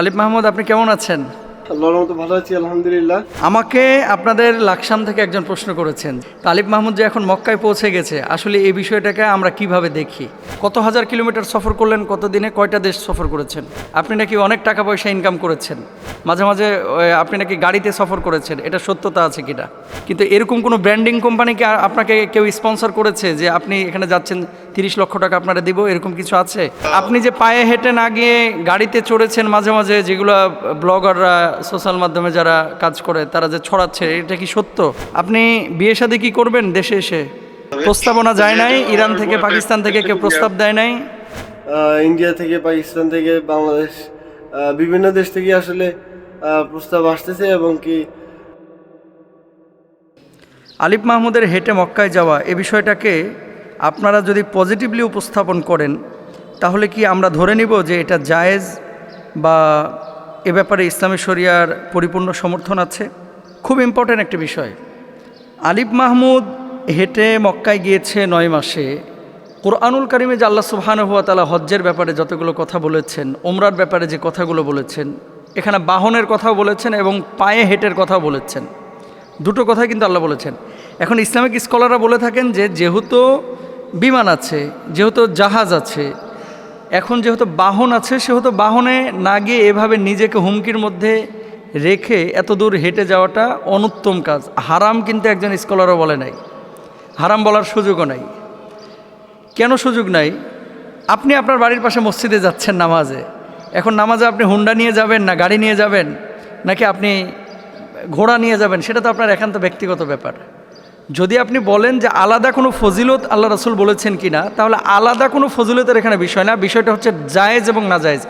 আলিফ মাহমুদ আপনি কেমন আছেন? আল্লাহর মতো ভালো আছি আলহামদুলিল্লাহ। আমাকে আপনাদের লাকসাম থেকে একজন প্রশ্ন করেছেন। তালিব মাহমুদ যে এখন মক্কায় পৌঁছে গেছে আসলে এই বিষয়টাকে আমরা কীভাবে দেখি? কত হাজার কিলোমিটার সফর করলেন কত দিনে কয়টা দেশ সফর করেছেন? আপনি নাকি অনেক টাকা পয়সা ইনকাম করেছেন। মাঝে মাঝে আপনি নাকি গাড়িতে সফর করেছেন এটা সত্যতা আছে কিনা? কিন্তু এরকম কোনো ব্র্যান্ডিং কোম্পানিকে আপনাকে কেউ স্পন্সর করেছে যে আপনি এখানে যাচ্ছেন তিরিশ লক্ষ টাকা আপনারা দিব এরকম কিছু আছে? আপনি যে পায়ে হেঁটে না গিয়ে গাড়িতে চড়েছেন মাঝে মাঝে যেগুলো ব্লগাররা সোশ্যাল মাধ্যমে যারা কাজ করে তারা যে ছড়াচ্ছে এটা কি সত্য? আপনি বিয়ে শাদী কি করবেন দেশে এসে? প্রস্তাবনা যায় নাই? ইরান থেকে পাকিস্তান থেকে কেউ প্রস্তাব দেয় নাই? ইন্ডিয়া থেকে পাকিস্তান থেকে বাংলাদেশ বিভিন্ন দেশ থেকে আসলে প্রস্তাব আসতেছে এবং কি আলিফ মাহমুদের হেঁটে মক্কায় যাওয়া এ বিষয়টাকে আপনারা যদি পজিটিভলি উপস্থাপন করেন, তাহলে কি আমরা ধরে নিব যে এটা জায়েজ বা এ ব্যাপারে ইসলামী শরিয়ার পরিপূর্ণ সমর্থন আছে? খুব ইম্পর্ট্যান্ট একটি বিষয়। আলিফ মাহমুদ হেঁটে মক্কায় গিয়েছে নয় মাসে। কোরআনুল কারিমে যে আল্লাহ সুবহানাহু ওয়া তাআলা হজ্জের ব্যাপারে যতগুলো কথা বলেছেন ওমরার ব্যাপারে যে কথাগুলো বলেছেন, এখানে বাহনের কথাও বলেছেন এবং পায়ে হেঁটের কথাও বলেছেন। দুটো কথাই কিন্তু আল্লাহ বলেছেন। এখন ইসলামিক স্কলাররা বলে থাকেন যে যেহেতু বিমান আছে, যেহেতু জাহাজ আছে। এখন যেহেতু বাহন আছে, সেহেতু বাহনে না গিয়ে এভাবে নিজেকে হুমকির মধ্যে রেখে এত দূর হেঁটে যাওয়াটা অনুত্তম কাজ। হারাম কিন্তু একজন স্কলারও বলে নাই। হারাম বলার সুযোগও নাই। কেন সুযোগ নাই? আপনি আপনার বাড়ির পাশে মসজিদে যাচ্ছেন নামাজে। এখন নামাজে আপনি হুন্ডা নিয়ে যাবেন না গাড়ি নিয়ে যাবেন, নাকি আপনি ঘোড়া নিয়ে যাবেন? সেটা তো আপনার একান্ত ব্যক্তিগত ব্যাপার। যদি আপনি বলেন যে আলাদা কোনো ফজিলত আল্লাহ রাসুল বলেছেন কি না তাহলে আলাদা কোনো ফজিলতের এখানে বিষয় না। বিষয়টা হচ্ছে জায়েজ এবং না জায়েজ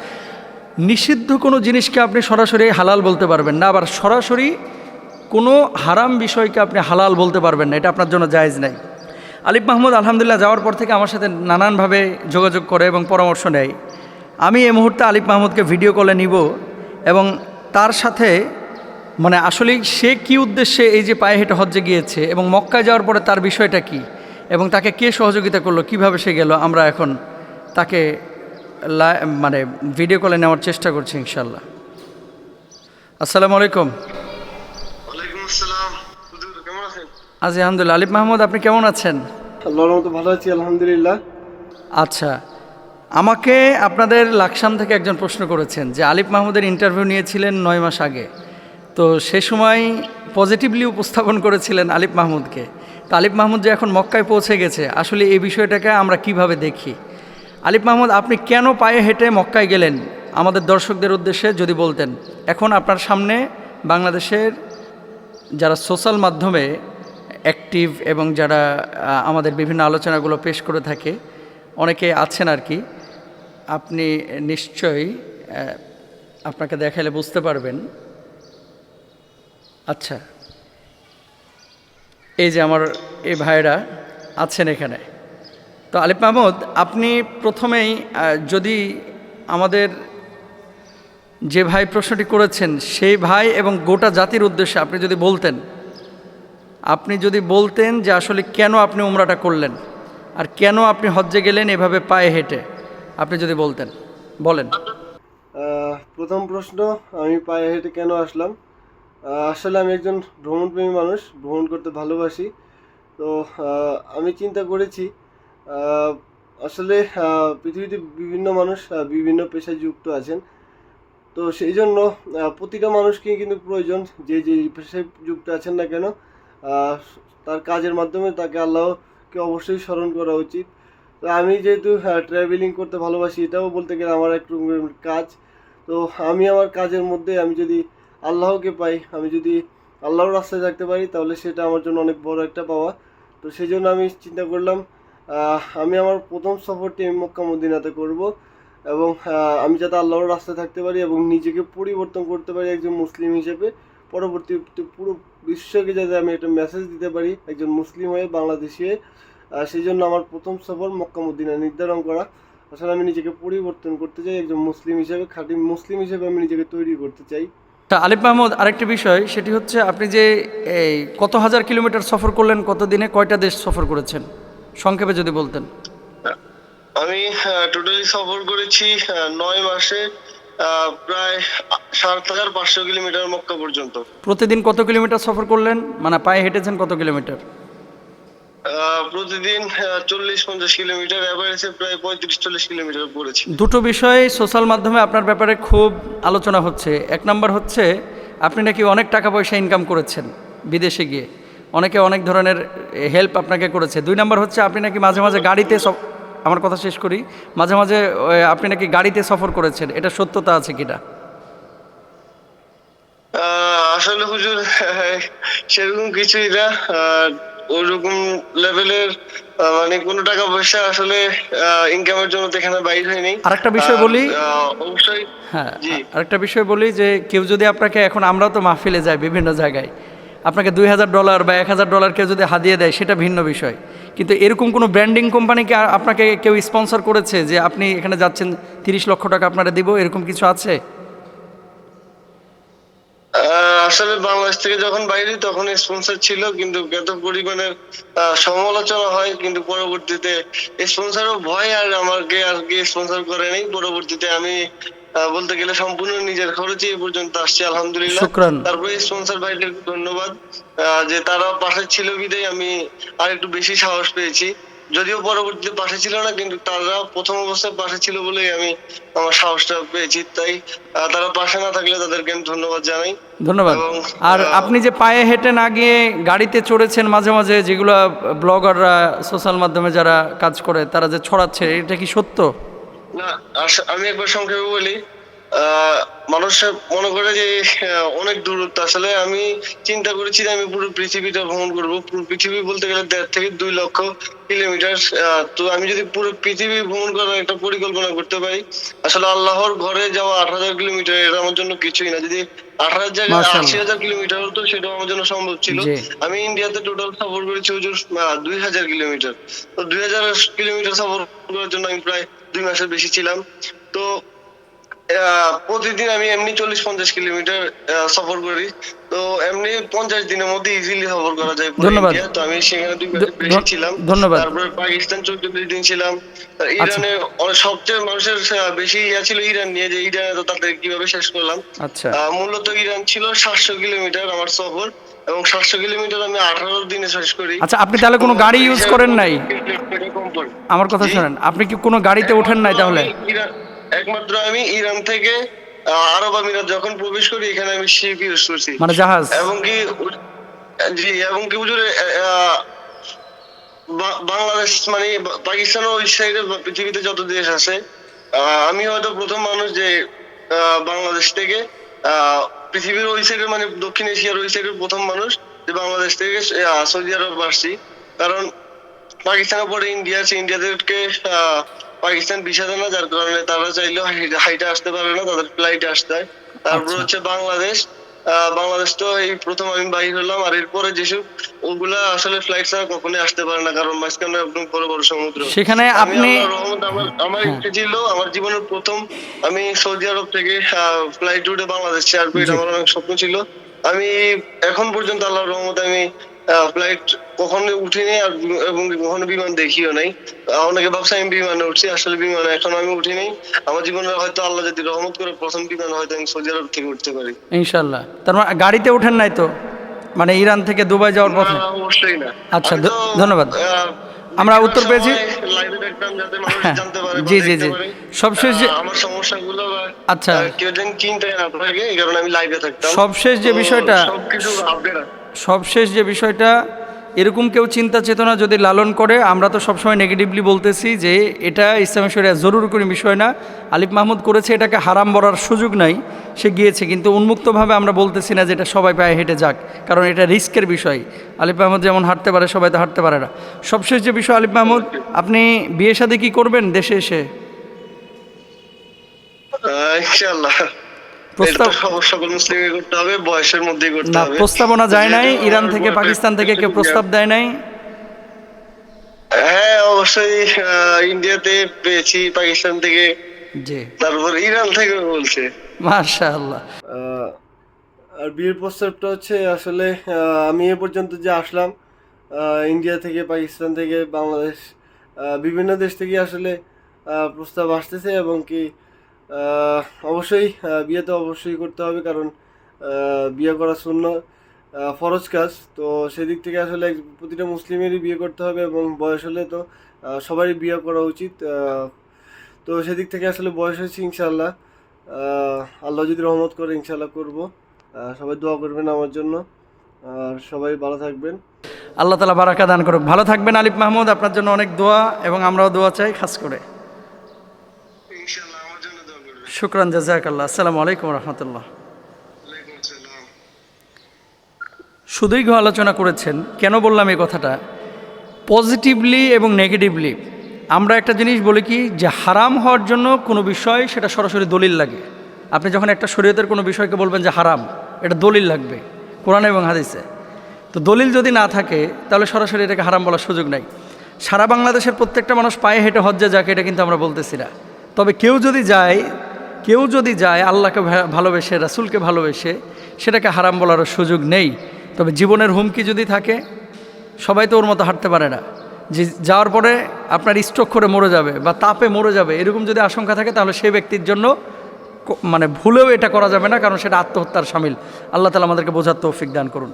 নিষিদ্ধ কোনো জিনিসকে আপনি সরাসরি হালাল বলতে পারবেন না, আবার সরাসরি কোনো হারাম বিষয়কে আপনি হালাল বলতে পারবেন না, এটা আপনার জন্য জায়েজ নাই। আলিফ মাহমুদ, আলহামদুলিল্লাহ, যাওয়ার পর থেকে আমার সাথে নানানভাবে যোগাযোগ করে এবং পরামর্শ নেয়। আমি এই মুহূর্তে আলিফ মাহমুদকে ভিডিও কলে নিব এবং তার সাথে মানে আসলে সে কি উদ্দেশ্যে এই যে পায়ে হেঁটে হজ্জে গিয়েছে এবং মক্কায় যাওয়ার পরে তার বিষয়টা কি? এবং তাকে কে সহযোগিতা করল? কীভাবে সে গেল? আমরা এখন তাকে লা- মানে ভিডিও কলে নেওয়ার চেষ্টা করছি ইনশাল্লাহ আসসালামু আলাইকুম ওয়ালাইকুম আসসালাম। হুজুর আজি আলহামদুলিল্লাহ। আলিফ মাহমুদ আপনি কেমন আছেন? ভালো আছি আলহামদুলিল্লাহ। আচ্ছা আমাকে আপনাদের লাকসাম থেকে একজন প্রশ্ন করেছেন যে আলিফ মাহমুদের ইন্টারভিউ নিয়েছিলেন নয় মাস আগে। তো সে সময় পজিটিভলি উপস্থাপন করেছিলেন আলিফ মাহমুদকে। তো আলিফ মাহমুদ যে এখন মক্কায় পৌঁছে গেছে, আসলে এই বিষয়টাকে আমরা কীভাবে দেখি? আলিফ মাহমুদ, আপনি কেন পায়ে হেঁটে মক্কায় গেলেন? আমাদের দর্শকদের উদ্দেশ্যে যদি বলতেন। এখন আপনার সামনে বাংলাদেশের যারা সোশ্যাল মাধ্যমে অ্যাক্টিভ এবং যারা আমাদের বিভিন্ন আলোচনাগুলো পেশ করে থাকে, অনেকে আছেন আর কি, আপনি নিশ্চয়ই আপনাকে দেখালে বুঝতে পারবেন। আচ্ছা। এই যে আমার এই ভাইরা আছেন এখানে। তো আলিফ মাহমুদ, আপনি প্রথমেই যদি আমাদের যে ভাই প্রশ্নটি করেছেন, সেই ভাই এবং গোটা জাতির উদ্দেশ্যে আপনি যদি বলতেন, আপনি যদি বলতেন যে আসলে কেন আপনি উমরাটা করলেন, আর কেন আপনি হজ্জে গেলেন এভাবে পায়ে হেঁটে, আপনি যদি বলতেন, বলেন। প্রথম প্রশ্ন, আমি পায়ে হেঁটে কেন আসলাম? আসলে আমি একজন ভ্রমণপ্রেমী মানুষ, ভ্রমণ করতে ভালোবাসি। তো আমি চিন্তা করেছি আসলে পৃথিবীতে বিভিন্ন মানুষ বিভিন্ন পেশায় যুক্ত আছেন। তো সেই জন্য প্রতিটা মানুষকেই কিন্তু প্রয়োজন, যে যে পেশায় যুক্ত আছেন না কেন তার কাজের মাধ্যমে তাকে আল্লাহকে অবশ্যই স্মরণ করা উচিত। তো আমি যেহেতু ট্রাভেলিং করতে ভালোবাসি, এটাও বলতে গেলে আমার একটু কাজ। তো আমি আমার কাজের মধ্যে আমি যদি আল্লাহকে পাই। আমি যদি আল্লাহর রাস্তায় থাকতে পারি, তাহলে সেটা আমার জন্য অনেক বড় একটা পাওয়া। তো সেই জন্য আমি চিন্তা করলাম আমি আমার প্রথম সফরটি আমি মক্কা মদিনাতে করব এবং আমি যাতে আল্লাহর রাস্তায় থাকতে পারি এবং নিজেকে পরিবর্তন করতে পারি একজন মুসলিম হিসেবে। পরবর্তী পুরো বিশ্বকে যাতে আমি একটা মেসেজ দিতে পারি একজন মুসলিম হয়ে বাংলাদেশি সেই জন্য আমার প্রথম সফর মক্কা মদিনা নির্ধারণ করা। আসলে আমি নিজেকে পরিবর্তন করতে চাই, একজন মুসলিম হিসেবে, খাঁটি মুসলিম হিসেবে আমি নিজেকে তৈরি করতে চাই। তা আলিফ মাহমুদ আরেকটি বিষয় সেটি হচ্ছে আপনি যে এই কত হাজার কিলোমিটার সফর করলেন কত দিনে কয়টা দেশ সফর করেছেন? সংক্ষেপে যদি বলতেন। আমি টোটালি সফর করেছি নয় মাসে প্রায় সাত হাজার পাঁচশো কিলোমিটার মক্কা পর্যন্ত। প্রতিদিন কত কিলোমিটার সফর করলেন? মানে পায়ে হেঁটেছেন কত কিলোমিটার? প্রতিদিন চল্লিশ পঞ্চাশ কিলোমিটার অ্যাভারেজে প্রায় পঁয়ত্রিশ চল্লিশ কিলোমিটার পড়েছি। দুটো বিষয় সোশ্যাল মাধ্যমে আপনার ব্যাপারে খুব আলোচনা হচ্ছে। এক নম্বর হচ্ছে আপনি নাকি অনেক টাকা পয়সা ইনকাম করেছেন বিদেশে গিয়ে। অনেকে অনেক ধরনের হেল্প আপনাকে করেছে। দুই নম্বর হচ্ছে আপনি নাকি মাঝে মাঝে গাড়িতে সফ আমার কথা শেষ করি। মাঝে মাঝে আপনি নাকি গাড়িতে সফর করেছেন। এটা সত্যতা আছে কিনা আসলে হুজুর সেরকম কিছুই না। ওরকম লেভেলের মানে কোনো টাকা পয়সা আসলে ইনকামের জন্য তো এখানে বাইর হয়নি। আরেকটা বিষয় বলি। অবশ্যই হ্যাঁ আরেকটা বিষয় বলি যে কেউ যদি আপনাকে এখন আমরাও তো মাহফিলে যাই বিভিন্ন জায়গায় আপনাকে দুই হাজার ডলার বা এক হাজার ডলার কেউ যদি হাদিয়ে দেয় সেটা ভিন্ন বিষয়। কিন্তু এরকম কোনো ব্র্যান্ডিং কোম্পানিকে আপনাকে কেউ স্পন্সর করেছে যে আপনি এখানে যাচ্ছেন তিরিশ লক্ষ টাকা আপনারা দিব এরকম কিছু আছে? আসলে বাংলাদেশ থেকে যখন বাইরে তখন স্পন্সর ছিল কিন্তু এত পরিমাণের সমালোচনা হয় কিন্তু পরবর্তীতে স্পন্সরও ভয় আর আমাকে আর কি স্পন্সর করে নেই। পরবর্তীতে আমি বলতে গেলে সম্পূর্ণ নিজের খরচে এই পর্যন্ত আসছি আলহামদুলিল্লাহ। তারপরে স্পন্সর ভাইদের ধন্যবাদ। যে তারা পাশে ছিল বিদায় আমি আর একটু বেশি সাহস পেয়েছি। যদিও পরবর্তীতে পাশে ছিল না কিন্তু তারা প্রথম অবস্থায় পাশে ছিল বলেই আমি আমার সাহসটা পেয়েছি। তাই তারা পাশে না থাকলে তাদেরকে আমি ধন্যবাদ জানাই। ধন্যবাদ। আর আপনি যে পায়ে হেঁটে না গিয়ে গাড়িতে চড়েছেন মাঝে মাঝে যেগুলো ব্লগাররা সোশ্যাল মাধ্যমে যারা কাজ করে তারা যে ছড়াচ্ছে এটা কি সত্য? না আমি একবার সংক্ষেপে বলি মানুষ মনে করে যে অনেক দূরত্ব। আসলে আমি চিন্তা করেছি যে আমি পুরো পৃথিবীটা ভ্রমণ করব। পুরো পৃথিবী বলতে গেলে দেড় থেকে দুই লক্ষ কিলোমিটার। তো আমি যদি পুরো পৃথিবী ভ্রমণ করার একটা পরিকল্পনা করতে পারি আসলে আল্লাহর ঘরে যাওয়া আট হাজার কিলোমিটার এটা আমার জন্য কিছুই না। যদি আট হাজার জায়গায় আশি হাজার কিলোমিটার হতো সেটাও আমার জন্য সম্ভব ছিল। আমি ইন্ডিয়াতে টোটাল সফর করেছি হুজুর দুই হাজার কিলোমিটার। তো দুই হাজার কিলোমিটার সফর করার জন্য আমি প্রায় দুই মাসের বেশি ছিলাম। তো প্রতিদিন আমি এমনি চল্লিশ পঞ্চাশ কিলোমিটার সফর করি। তো এমনি পঞ্চাশ দিনের মধ্যে ইজিলি সফর করা যায় ধন্যবাদ। তো আমি সেখানে দুই বেশি ছিলাম। ধন্যবাদ। তারপরে পাকিস্তান চৌচল্লিশ দিন ছিলাম। আচ্ছা। ইরানে সবচেয়ে মানুষের বেশি ইয়া ছিল ইরান নিয়ে যে ইরানে তো তাদের কীভাবে শেষ করলাম। আচ্ছা। মূলত ইরান ছিল সাতশো কিলোমিটার আমার সফর এবং সাতশো কিলোমিটার আমি আঠারো দিনে শেষ করি। আচ্ছা আপনি তাহলে কোনো গাড়ি ইউজ করেন নাই? আমার কথা। শোনেন আপনি কি কোনো গাড়িতে ওঠেন নাই তাহলে? ইরান- একমাত্র আমি ইরান থেকে আরব আমিরাত যখন প্রবেশ করি এখানে আমি শিপ ইউজ করছি। মানে জাহাজ? এবং কি জি এবং কি হুজুরে বাংলাদেশ মানে পাকিস্তান ওই সাইডে পৃথিবীতে যত দেশ আছে আমি হয়তো প্রথম মানুষ যে বাংলাদেশ থেকে আহ, পৃথিবীর ওই সাইডের মানে দক্ষিণ এশিয়ার ওই সাইডের প্রথম মানুষ যে বাংলাদেশ থেকে সৌদি আরব আসছি। কারণ পাকিস্তানের পরে ইন্ডিয়া আছে ইন্ডিয়াদেরকে আহ, পাকিস্তান দেয় না যার কারণে তারা চাইলেও হাই- হাইটে আসতে পারে না তাদের ফ্লাইটে আসতে হয় তারপর আচ্ছা। হচ্ছে বাংলাদেশ বাংলাদেশ তো এই প্রথম আমি বাইর হলাম আর এরপরে যেসব ওগুলা আসলে ফ্লাইট ছাড়া কখনোই আসতে পারে না কারণ মাঝখানে একদম বড় বড় সমুদ্র সেখানে আপনি আমার আমার হ্যাঁ। ইচ্ছে ছিল আমার জীবনের প্রথম আমি সৌদি আরব থেকে ফ্লাইট উঠে বাংলাদেশ করি জি। আমার অনেক স্বপ্ন ছিল আমি এখন পর্যন্ত আল্লাহর রহমতে আমি ফ্লাইট কখনো উঠিনি আর এবং কখনো বিমান দেখিও নাই। অনেকে ভাবছে আমি বিমানে উঠছি আসলে বিমানে এখন আমি উঠিনি। আমার জীবনে হয়তো আল্লাহ যদি রহমত করে প্রথম বিমান হয়তো আমি সৌদি আরব থেকে উঠতে পারি। ইনশাল্লাহ তার মানে গাড়িতে ওঠেন নাই তো? মানে ইরান থেকে দুবাই যাওয়ার পথে? অবশ্যই না। আচ্ছা, ধন্যবাদ। আমরা উত্তর পেয়েছি। হ্যাঁ, জানতে পারে জি, জি, জি। সবশেষ যে- আমার সমস্যাগুলো আচ্ছা। কেউ যেন চিন্তায় না থাকে এই কারণে আমি লাইভে থাকতাম। সবশেষ যে বিষয়টা- সবকিছু আপডেট সবশেষ যে বিষয়টা, এরকম কেউ চিন্তা চেতনা যদি লালন করে, আমরা তো সবসময় নেগেটিভলি বলতেছি যে এটা ইসলামের শরিয়া জরুরি কোনো বিষয় না। আলিফ মাহমুদ করেছে এটাকে হারাম বলার সুযোগ নাই, সে গিয়েছে। কিন্তু উন্মুক্তভাবে আমরা বলতেছি না যে এটা সবাই পায়ে হেঁটে যাক, কারণ এটা রিস্কের বিষয়। আলিফ মাহমুদ যেমন হাঁটতে পারে, সবাই তো হাঁটতে পারে না। সবশেষ যে বিষয়, আলিফ মাহমুদ, আপনি বিয়ে শাদী কী করবেন দেশে এসে? ইনশাআল্লাহ। প্রস্তাব- সকল মুসলিমকে করতে হবে বয়সের মধ্যেই করতে হবে। প্রস্তাবনা যায় নাই ইরান থেকে পাকিস্তান থেকে কেউ প্রস্তাব দেয় নাই? হ্যাঁ অবশ্যই আহ, ইন্ডিয়াতে পেয়েছি পাকিস্তান থেকে। জি। তারপর ইরান থেকে বলছে। মাশা আল্লাহ আহ, আর বিয়ের প্রস্তাবটা হচ্ছে আসলে আহ, আমি এ পর্যন্ত যে আসলাম আহ, ইন্ডিয়া থেকে পাকিস্তান থেকে বাংলাদেশ আহ, বিভিন্ন দেশ থেকে আসলে প্রস্তাব আসতেছে এবং কি অবশ্যই বিয়ে তো অবশ্যই করতে হবে, কারণ বিয়ে করা শূন্য ফরজ কাজ। তো সেদিক থেকে আসলে প্রতিটা মুসলিমেরই বিয়ে করতে হবে এবং বয়স হলে তো সবারই বিয়ে করা উচিত। তো সেদিক থেকে আসলে বয়স হয়েছে ইনশাল্লাহ আল্লাহ যদি রহমত করে ইনশাল্লাহ করব। সবাই দোয়া করবেন আমার জন্য। আর সবাই ভালো থাকবেন। আল্লাহ তালা বারাকা দান করুক। ভালো থাকবেন আলিফ মাহমুদ, আপনার জন্য অনেক দোয়া এবং আমরাও দোয়া চাই, খাস করে ইনশাল্লাহ আমার জন্য দোয়া করবেন শুক্রান, জাজাকাল্লাহ। আসসালামু আলাইকুম রহমতুল্লাহ। সুদীর্ঘ আলোচনা করেছেন, কেন বললাম এই কথাটা? পজিটিভলি এবং নেগেটিভলি। আমরা একটা জিনিস বলি কি, যে হারাম হওয়ার জন্য কোনো বিষয় সেটা সরাসরি দলিল লাগে। আপনি যখন একটা শরীয়তের কোনো বিষয়কে বলবেন যে হারাম, এটা দলিল লাগবে, কোরআন এবং হাদিসে। তো দলিল যদি না থাকে, তাহলে সরাসরি এটাকে হারাম বলার সুযোগ নাই। সারা বাংলাদেশের প্রত্যেকটা মানুষ পায়ে হেঁটে হজ্জে যাকে, এটা কিন্তু আমরা বলতেছি না। তবে কেউ যদি যায় কেউ যদি যায়, আল্লাহকে ভালোবেসে, রাসুলকে ভালোবেসে, সেটাকে হারাম বলারও সুযোগ নেই। তবে জীবনের হুমকি যদি থাকে, সবাই তো ওর মতো হাঁটতে পারে না। যে যাওয়ার পরে আপনার স্ট্রোক করে মরে যাবে বা তাপে মরে যাবে, এরকম যদি আশঙ্কা থাকে, তাহলে সেই ব্যক্তির জন্য মানে ভুলেও এটা করা যাবে না, কারণ সেটা আত্মহত্যার সামিল। আল্লাহ তালা আমাদেরকে বোঝার তৌফিক দান করুন।